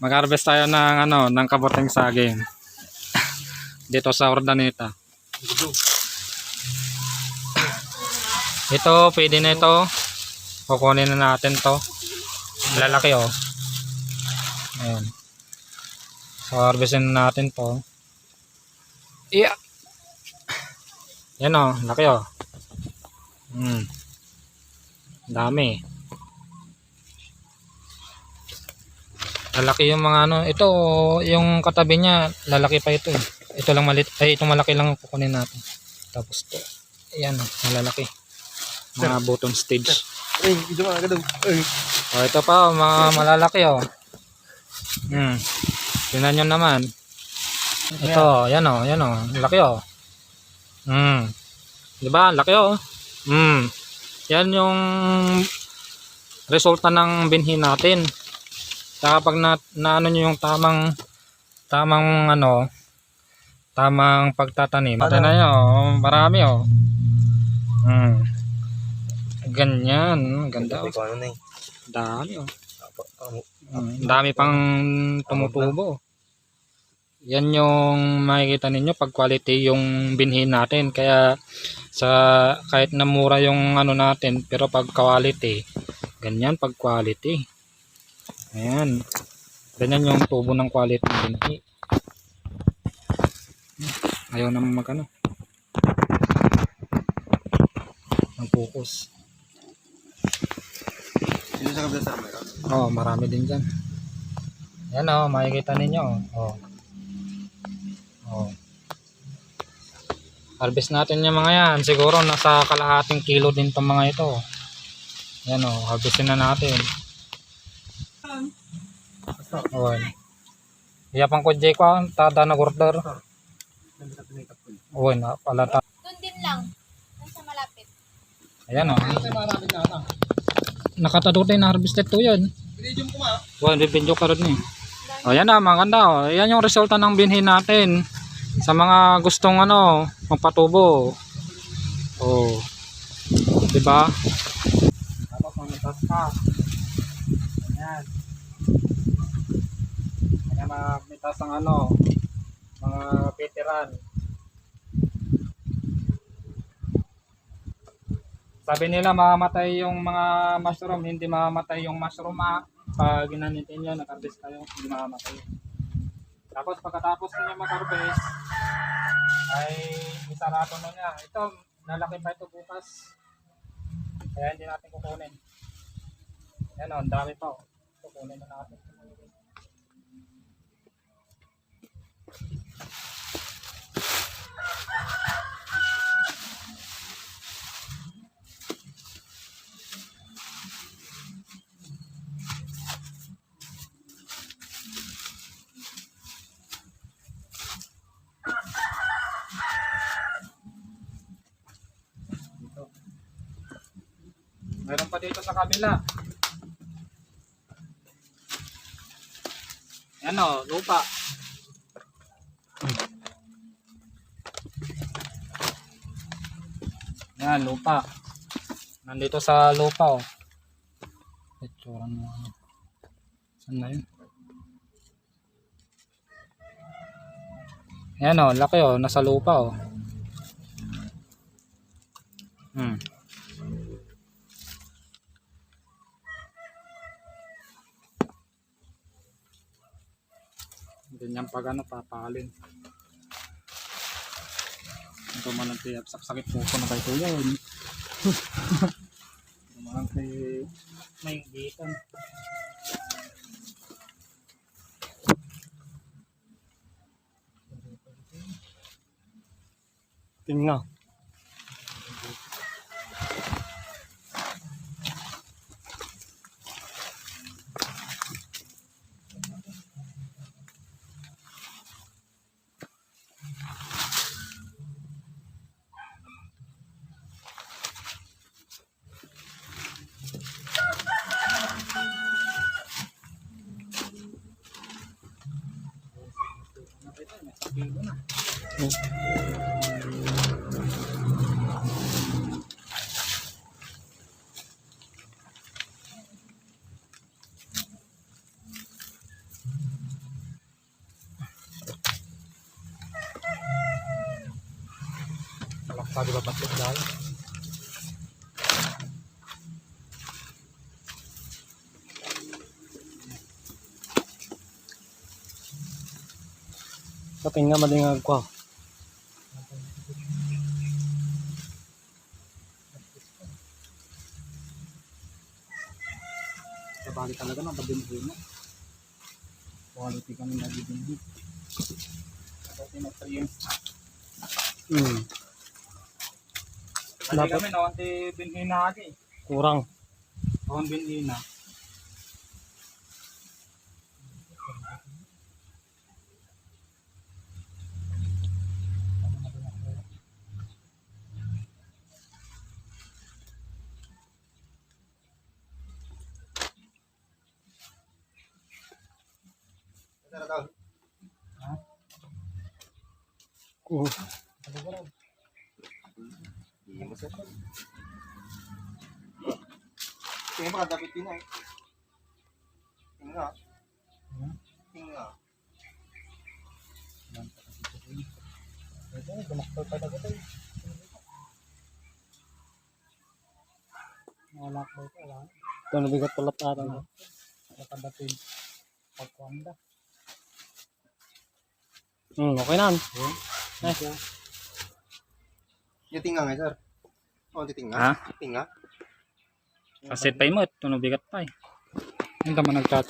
Mag-harvest tayo ng ano, ng kabuting saging. Dito sa Ordaneta. Ito, pwede na ito. Kukunin na natin to. Lalaki oh. Ayan. So, harvestin na natin to. Yeah. Yan oh, laki oh. Hmm. Dami. Lalaki yung mga ano. Ito, yung katabi niya, lalaki pa ito eh. Ito lang malit. Ay, itong malaki lang ang kukunin natin. Tapos to. Ayan, malalaki. Mga bottom stage. Ay, ito mga kadong. Ay, O, ito pa, oh, mga malalaki oh. Hmm. Tingnan nyo naman. Ito, yan oh, yan oh. Laki oh. Hmm. Di ba? Laki oh. Hmm. Yan yung resulta ng binhi natin. Saka pag na, na ano nyo yung tamang tamang ano tamang pagtatanim. Ito na yun, oh. marami oh. Hmm. Ganyan, ganda oh. Ano na eh. Dami oh. Apa, amo. Mm, dami pang tumutubo. Yan yung makikita ninyo pag quality yung binhin natin. Kaya sa kahit na mura yung ano natin pero pag quality, ganyan pag quality. Ayan. Ganyan yung tubo ng quality ng binhi. Ayaw naman mag ano. Ang focus. Dito sa kabila sa camera. Oh, marami din dyan. Yan oh, makikita ninyo. Oh. Oh. Harvest natin yung mga yan. Siguro nasa kalahating kilo din tong mga ito. Yan oh, harvestin na natin. Oh. Iyapang ko Jay ko, tada na order. Oh, na pala ta. Doon din lang. Nasa malapit. Ayan oh. Nakatadutay na harvested to yun. Pinidyo mo kuma. Well, bibidyo ka rin eh. O yan na, maganda o. Yan yung resulta ng binhi natin. Sa mga gustong ano, magpatubo. O. Diba? Tapos mamitas ka. Ayan. Ayan mamitas ang ano, mga veteran. Sabi nila mamamatay yung mga mushroom, hindi mamamatay yung mushroom ah. Pag ginanitin nyo, nag-harvest kayo, hindi mamamatay. Tapos pagkatapos ninyo mag-harvest, ay isarato na niya. Ito, lalaki pa ito bukas. Kaya hindi natin kukunin. Yan o, ang dami pa o. Kukunin na natin. Dito. Meron pa dito sa kabila. Yan o, lupa. Yan, lupa. Nandito sa lupa o. Itsura mo. Saan na yun? Yan o, laki o. Nasa lupa o. Hmm. Ganyan pag ano, papalin. Ito man ang tiyap, sakit puso na kayo yun. Ito man ang kay may gitan. Tingnan. kilo na. Oh. Nakakagod ba Kaping nga malingag ko. Kabali talaga ng pabinhin mo. Quality kami nagibindi. Kasi trim. Hmm. Dapat- kami nawanti binhina agi. Kurang. Nawan binhina. Uh, Tingnan mo ka, dapat din eh. Tingnan nga. Tingnan nga. Ito, dumaktal pa ito. Wala ko ito, wala. ito nabigat pala ata. Nakadating. Pagkwanda. Hmm, okay na. Eh, Yung tingnan nga, sir. Oh, titingnan. Ha? Tingnan. Kasit pa mo, ito nabigat pa eh. Hindi naman nagtat